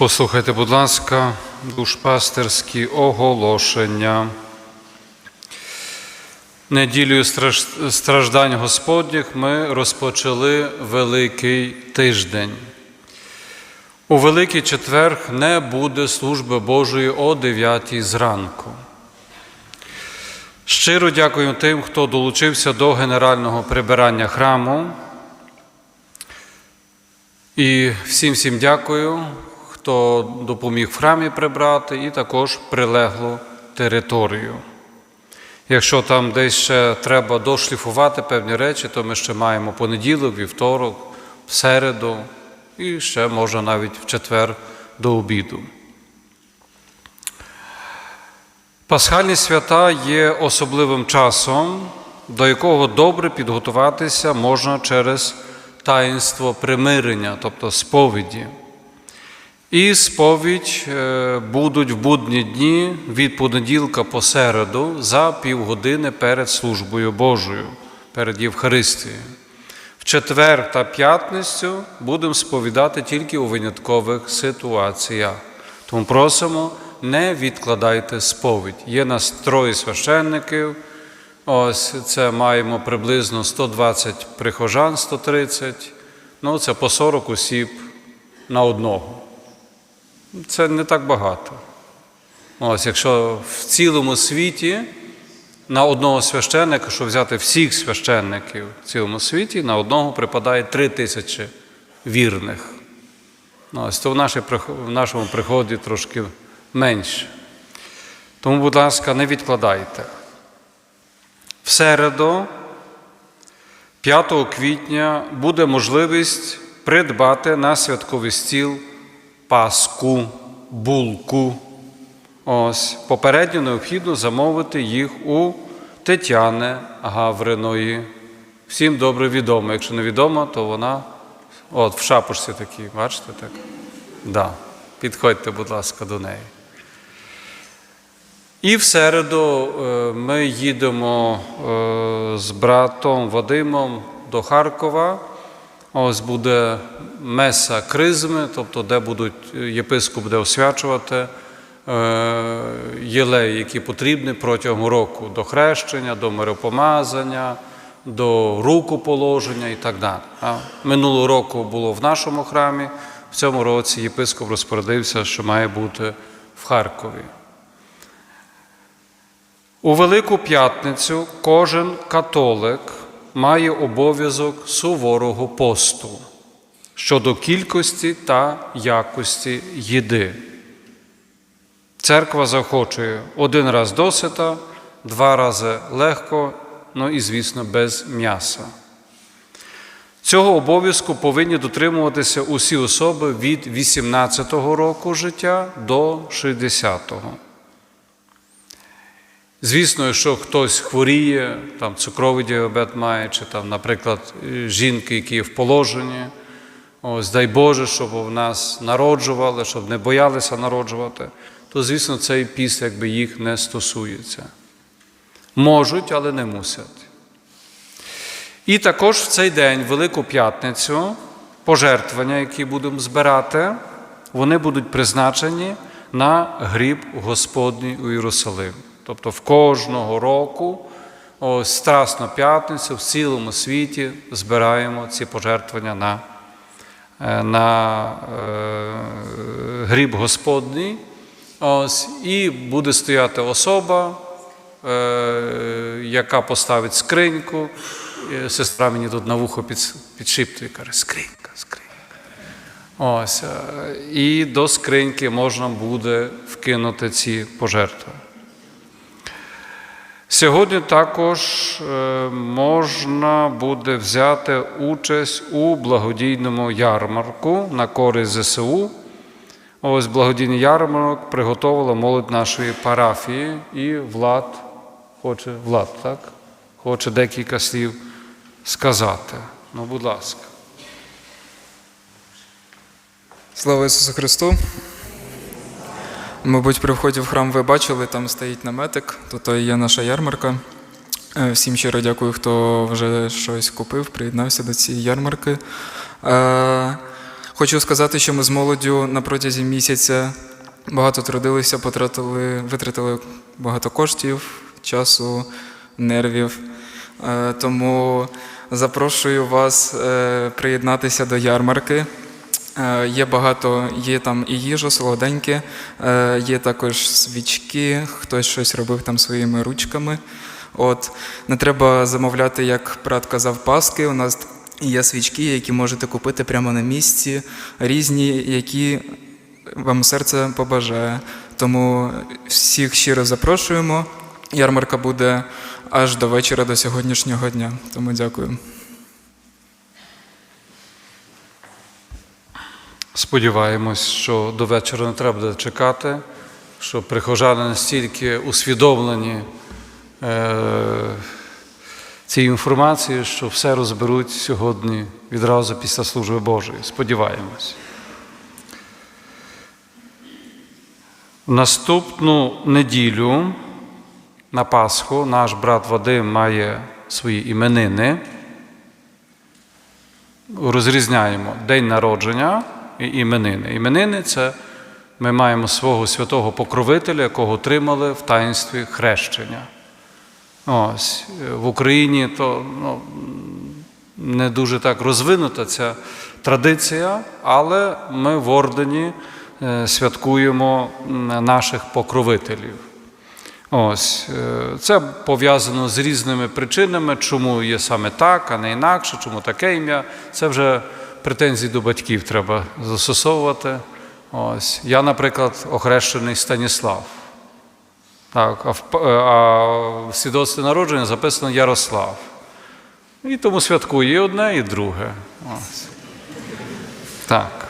Послухайте, будь ласка, душпастерські оголошення. Неділею страждань Господніх ми розпочали Великий тиждень. У Великий четверг не буде служби Божої о 9 зранку. Щиро дякую тим, хто долучився до генерального прибирання храму. І всім всім дякую, хто допоміг в храмі прибрати, і також прилеглу територію. Якщо там десь ще треба дошліфувати певні речі, то ми ще маємо понеділок, вівторок, в середу і ще може навіть в четвер до обіду. Пасхальні свята є особливим часом, до якого добре підготуватися можна через таїнство примирення, тобто сповіді. І сповідь е, будуть в будні дні від понеділка по середу за півгодини перед службою Божою, перед Євхаристією. В четвер та п'ятницю будемо сповідати тільки у виняткових ситуаціях. Тому просимо, не відкладайте сповідь. Є нас троє священників. Ось це маємо приблизно 120 прихожан, 130. Ну, це по 40 осіб на одного. Це не так багато. Ось, якщо в цілому світі на одного священника, що взяти всіх священників в цілому світі, на одного припадає три тисячі вірних. Ну, Ось, то в, нашій, в нашому приході трошки менше. Тому, будь ласка, не відкладайте. В середу, 5 квітня, буде можливість придбати на святковий стіл паску, булку. Ось, попередньо необхідно замовити їх у Тетяни Гавриної. Всім добре відомо. Якщо не відомо, то вона от в шапочці такій, бачите так? Да. Підходьте, будь ласка, до неї. І в середу е, ми їдемо е, з братом Вадимом до Харкова. Ось буде меса кризми, тобто де будуть єпископ буде освячувати е, єлеї, які потрібні протягом року до хрещення, до миропомазання, до рукоположення і так далі. Минулого року було в нашому храмі, в цьому році єпископ розпорядився, що має бути в Харкові. У Велику П'ятницю кожен католик має обов'язок суворого посту щодо кількості та якості їди. Церква захочує один раз досита, два рази легко, ну і, звісно, без м'яса. Цього обов'язку повинні дотримуватися усі особи від 18-го року життя до 60-го. Звісно, якщо хтось хворіє, там цукровий діабет має, чи там, наприклад, жінки, які є в положенні, ось дай Боже, щоб в нас народжували, щоб не боялися народжувати, то, звісно, цей піст якби їх не стосується. Можуть, але не мусять. І також в цей день, Велику П'ятницю, пожертвування, які будемо збирати, вони будуть призначені на гріб Господній у Єрусалим. Тобто в кожного року, ось Страсну п'ятницю, в цілому світі збираємо ці пожертвування на, е, на е, гріб Господній. Ось, і буде стояти особа, е, яка поставить скриньку. Сестра мені тут на вухо під, підшіптує, каже, скринька, скринька. Ось, е, і до скриньки можна буде вкинути ці пожертви. Сьогодні також е, можна буде взяти участь у благодійному ярмарку на користь ЗСУ. Ось благодійний ярмарок приготувала молодь нашої парафії, і Влад хоче, Влад, так? Хоче декілька слів сказати. Ну, будь ласка. Слава Ісусу Христу! Мабуть, при вході в храм ви бачили, там стоїть наметик, тут і є наша ярмарка. Е, Всім щиро дякую, хто вже щось купив, приєднався до цієї ярмарки. Е, Хочу сказати, що ми з молоддю на протязі місяця багато трудилися, потратили, витратили багато коштів, часу, нервів. Е, Тому запрошую вас приєднатися до ярмарки. Е, Є багато, є там і їжа, солоденьке, е, є також свічки, хтось щось робив там своїми ручками. От не треба замовляти, як брат казав, паски. У нас є свічки, які можете купити прямо на місці, різні, які вам серце побажає. Тому всіх щиро запрошуємо. Ярмарка буде аж до вечора, до сьогоднішнього дня. Тому дякую. Сподіваємось, що до вечора не треба буде чекати, що прихожани настільки усвідомлені е, цією інформацією, що все розберуть сьогодні відразу після служби Божої. Сподіваємось. Наступну неділю на Пасху наш брат Вадим має свої іменини розрізняємо день народження іменини. Іменини це ми маємо свого святого покровителя, якого отримали в таїнстві хрещення. Ось в Україні то ну, не дуже так розвинута ця традиція, але ми в ордені е, святкуємо наших покровителів. Ось е, це пов'язано з різними причинами, чому є саме так, а не інакше, чому таке ім'я. Це вже претензії до батьків треба застосовувати. Ось я, наприклад, охрещений Станіслав. Так, а в, е, а в свідоцтві народження записано Ярослав. І тому святкує і одне, і друге. Ось. Так.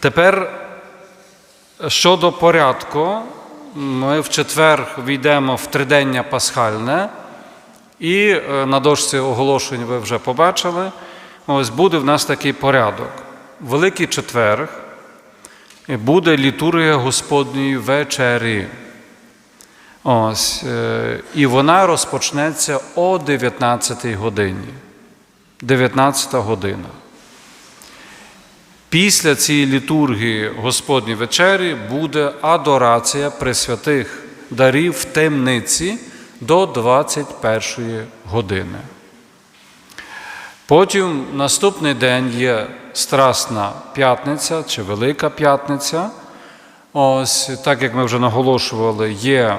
Тепер Щодо порядку, ми в четвер війдемо в тридення пасхальне, і е, на дошці оголошень ви вже побачили. Ось буде в нас такий порядок. Великий четвер буде літургія Господньої вечері. Ось, е, і вона розпочнеться о 19 годині. 19 година. Після цієї літургії Господньої вечері буде адорація пресвятих дарів в темниці до 21 години. Потім наступний день є Страсна п'ятниця чи Велика п'ятниця. Ось так як ми вже наголошували, є е,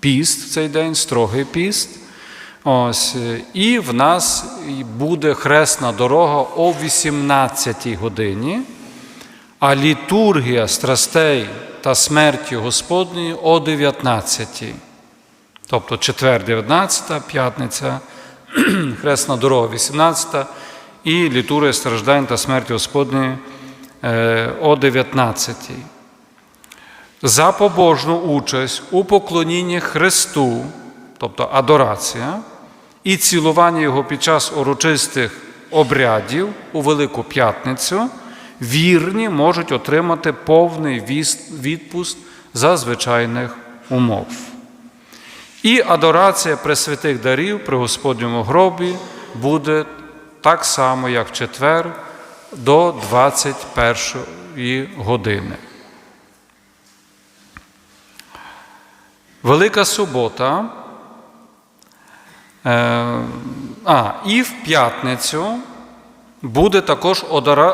піст в цей день, строгий піст. Ось, і в нас буде хресна дорога о 18 годині, а літургія страстей та смерті Господньої о 19. Тобто четвер 19, п'ятниця, хресна дорога 18 і літургія страждань та смерті Господньої е, о 19. За побожну участь у поклонінні Христу, тобто адорація, і цілування його під час урочистих обрядів у Велику П'ятницю, вірні можуть отримати повний відпуст за звичайних умов. І адорація пресвятих дарів при Господньому гробі буде так само, як в четвер, до 21 години. Велика субота. Е, а, і в п'ятницю буде також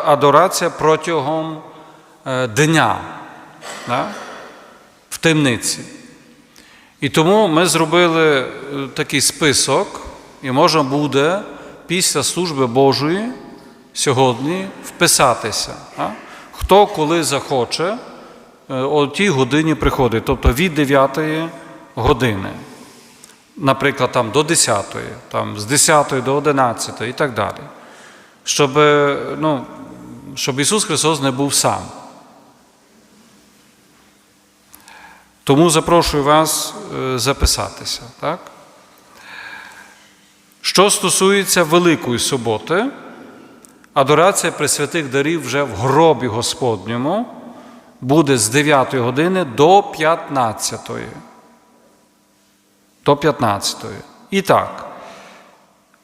адорація протягом е, дня да? в темниці. І тому ми зробили е, такий список, і можна буде після служби Божої сьогодні вписатися. да? Хто коли захоче, е, о тій годині приходить, тобто від 9 години наприклад, там до 10, там, з 10 до 11 і так далі. Щоб, е, ну, щоб Ісус Христос не був сам. Тому запрошую вас е, записатися. Так? Що стосується Великої суботи, адорація Пресвятих дарів вже в гробі Господньому буде з 9 години до 15. До 15. І так,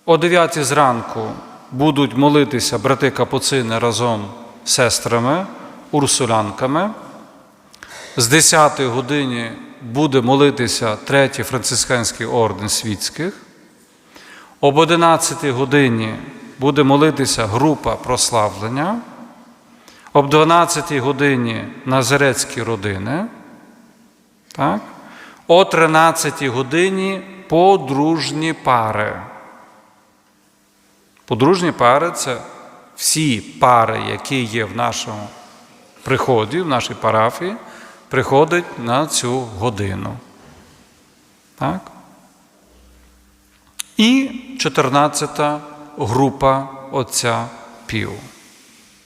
о 9 зранку будуть молитися брати капуцини разом з сестрами, урсулянками. З 10 годині буде молитися третій францисканський орден світських. Об 11 годині буде молитися група прославлення. Об 12 годині Назарецькі родини. Так? О 13 годині подружні пари. Подружні пари це всі пари, які є в нашому приході, в нашій парафії, приходять на цю годину. Так? І 14 група отця пів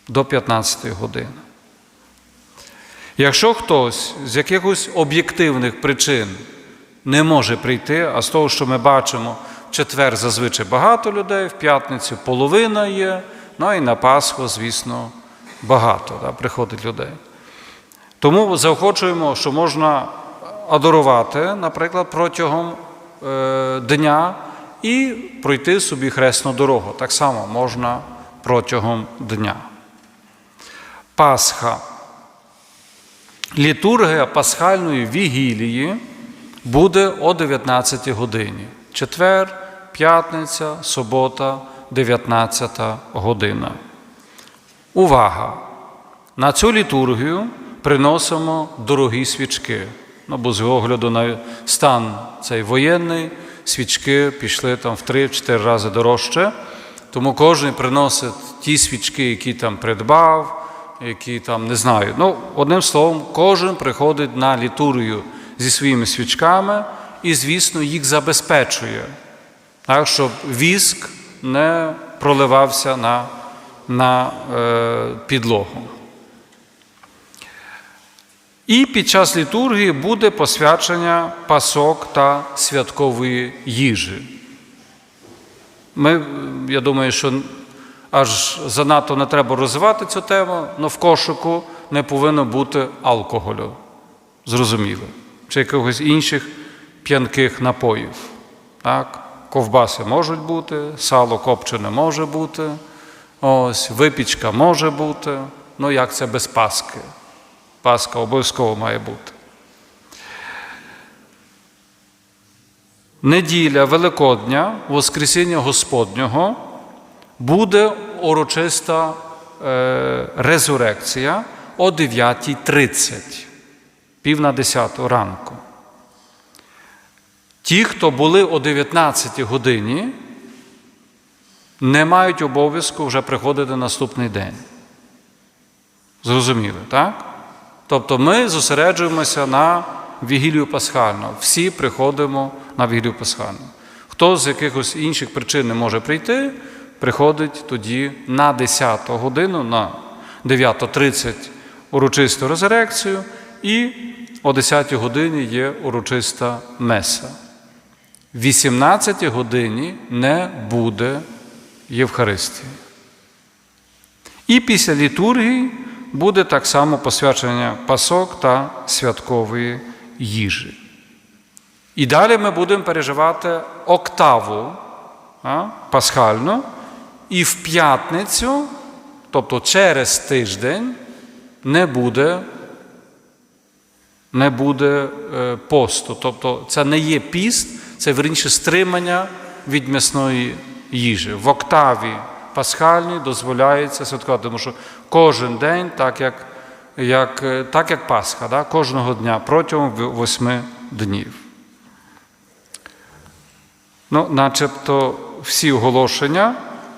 до 15 години. Якщо хтось з якихось об'єктивних причин не може прийти, а з того, що ми бачимо, четвер зазвичай багато людей, в п'ятницю половина є, ну і на Пасху, звісно, багато да, приходить людей. Тому заохочуємо, що можна адорувати, наприклад, протягом е, дня і пройти собі хресну дорогу. Так само можна протягом дня. Пасха. Літургія пасхальної вігілії буде о 19 годині. Четвер, п'ятниця, субота, 19 година. Увага! На цю літургію приносимо дорогі свічки. Ну, бо з огляду на стан цей воєнний, свічки пішли там в 3-4 рази дорожче. Тому кожен приносить ті свічки, які там придбав, які там не знаю. Ну, одним словом, кожен приходить на літургію зі своїми свічками і, звісно, їх забезпечує, так, щоб віск не проливався на, на е, підлогу. І під час літургії буде посвячення пасок та святкової їжі. Ми, я думаю, що аж занадто не треба розвивати цю тему, але в кошику не повинно бути алкоголю. Зрозуміло. Чи якихось інших п'янких напоїв. Так? Ковбаси можуть бути, сало копчене може бути, ось, випічка може бути. Ну як це без паски? Паска обов'язково має бути. Неділя Великодня, Воскресіння Господнього, буде урочиста е, резурекція о 9.30, пів на 10 ранку. Ті, хто були о 19 годині, не мають обов'язку вже приходити наступний день. Зрозуміли, так? Тобто ми зосереджуємося на вігілію Пасхальну. Всі приходимо на вігілію Пасхальну. Хто з якихось інших причин не може прийти, приходить тоді на 10 годину, на 9.30 урочисту резерекцію, і о 10 годині є урочиста меса. В 18 годині не буде Євхаристії. І після літургії буде так само посвячення пасок та святкової їжі. І далі ми будемо переживати октаву а, пасхальну, і в п'ятницю, тобто через тиждень, не буде, не буде е, посту. Тобто це не є піст, це верніше стримання від м'ясної їжі. В октаві пасхальній дозволяється святкувати, тому що кожен день, так як як, так як Пасха, да? кожного дня протягом восьми днів. Ну, начебто всі оголошення,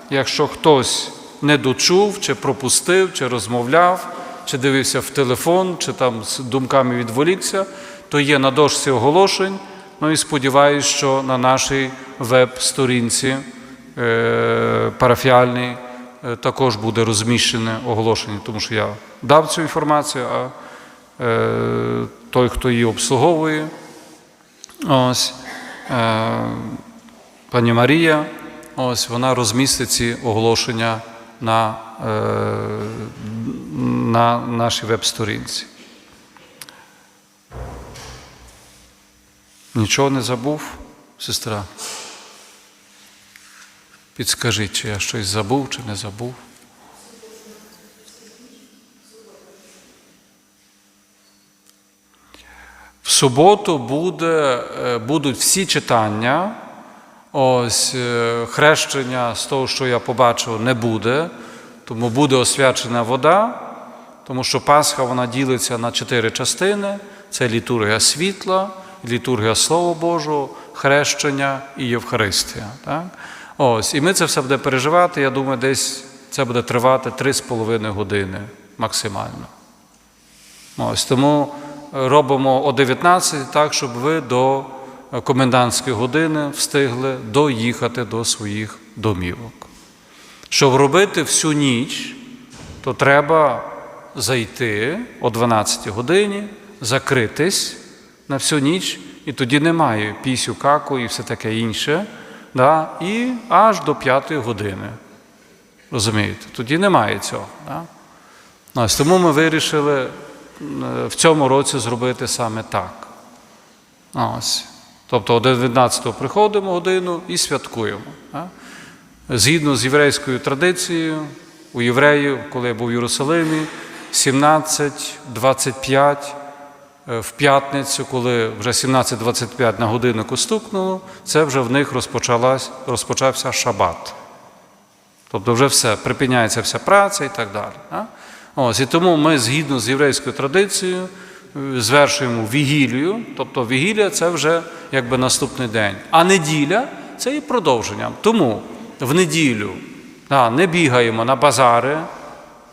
якщо хтось не дочув, чи пропустив, чи розмовляв, чи дивився в телефон, чи там з думками відволікся, то є на дошці оголошень. Ну і сподіваюся, що на нашій веб-сторінці е, парафіальній е, також буде розміщене оголошення, тому що я дав цю інформацію, а е, той, хто її обслуговує, ось, пані Марія, ось вона розмістить ці оголошення на, на нашій веб-сторінці. Нічого не забув, сестра. Підскажіть, чи я щось забув, чи не забув. В суботу буде, е, будуть всі читання. Ось е, хрещення з того, що я побачив, не буде, тому буде освячена вода, тому що Пасха вона ділиться на чотири частини: це літургія світла, літургія Слова Божого, хрещення і Євхаристія. Так? Ось, і ми це все буде переживати. Я думаю, десь це буде тривати 3,5 години максимально. Ось тому робимо о 19 так, щоб ви до комендантської години встигли доїхати до своїх домівок. Щоб робити всю ніч, то треба зайти о 12 годині, закритись на всю ніч, і тоді немає пісю, каку і все таке інше. Да? І аж до 5 години. Розумієте? Тоді немає цього. Да? Ось, тому ми вирішили е, в цьому році зробити саме так. Ось. Тобто о 19 приходимо годину і святкуємо. да. Згідно з єврейською традицією, у євреїв, коли я був в Єрусалимі, 17.25 е, в п'ятницю, коли вже 17.25 на годиннику стукнуло, це вже в них розпочався шабат. Тобто вже все, припиняється вся праця і так далі. Ось, і тому ми згідно з єврейською традицією е, звершуємо вігілію, тобто вігілія це вже якби наступний день. А неділя це є продовженням. Тому в неділю да, не бігаємо на базари,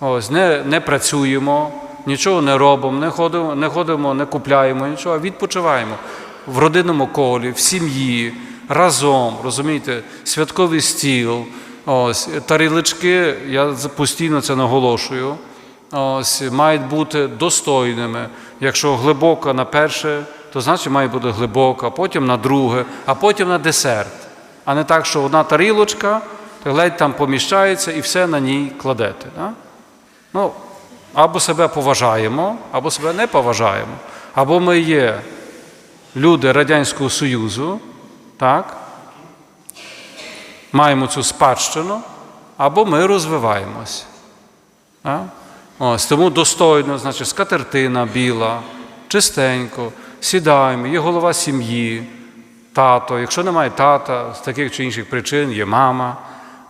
ось, не, не працюємо, нічого не робимо, не ходимо, не ходимо, не купляємо нічого, а відпочиваємо в родинному колі, в сім'ї, разом, розумієте, святковий стіл. Ось, тарілочки, я постійно це наголошую, ось, мають бути достойними. Якщо глибока на перше, то значить має бути глибока, потім на друге, а потім на десерт. А не так, що одна тарілочка, ледь там поміщається і все на ній кладете. Да? Ну, або себе поважаємо, або себе не поважаємо. Або ми є люди Радянського Союзу, так? маємо цю спадщину, або ми розвиваємось. Ось, тому достойно, значить, скатертина біла, чистенько, сідаємо, є голова сім'ї, тато. Якщо немає тата, з таких чи інших причин є мама.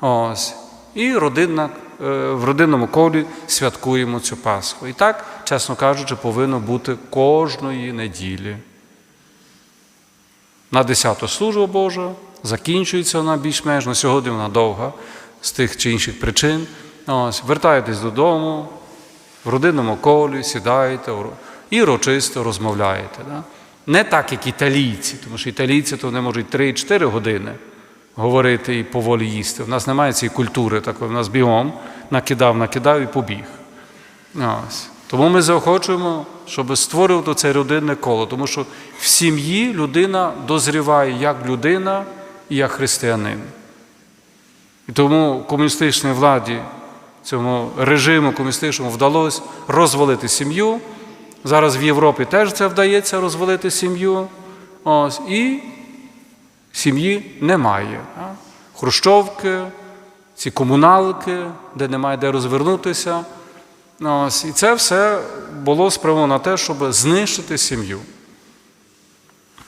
Ось. І родинна, в родинному колі святкуємо цю Пасху. І так, чесно кажучи, повинно бути кожної неділі. На 10 служба Божа, закінчується вона більш-менш, на сьогодні вона довга з тих чи інших причин. Ось, вертаєтесь додому, в родинному колі, сідаєте і урочисто розмовляєте. Да? Не так, як італійці, тому що італійці то вони можуть 3-4 години говорити і поволі їсти. У нас немає цієї культури такої, у нас бігом накидав, накидав і побіг. Ось. Тому ми заохочуємо, щоб створювати це родинне коло, тому що в сім'ї людина дозріває як людина і як християнин. І тому комуністичній владі, цьому режиму комуністичному вдалося розвалити сім'ю. Зараз в Європі теж це вдається розвалити сім'ю. Ось, і сім'ї немає. Хрущовки, ці комуналки, де немає де розвернутися. Ось, і це все було спрямовано на те, щоб знищити сім'ю.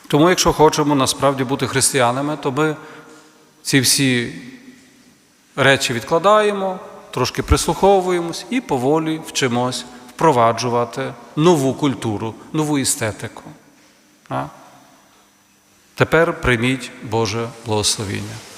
Тому, якщо хочемо насправді бути християнами, то ми ці всі речі відкладаємо, трошки прислуховуємось і поволі вчимось впроваджувати нову культуру, нову естетику. Тепер прийміть Боже благословіння.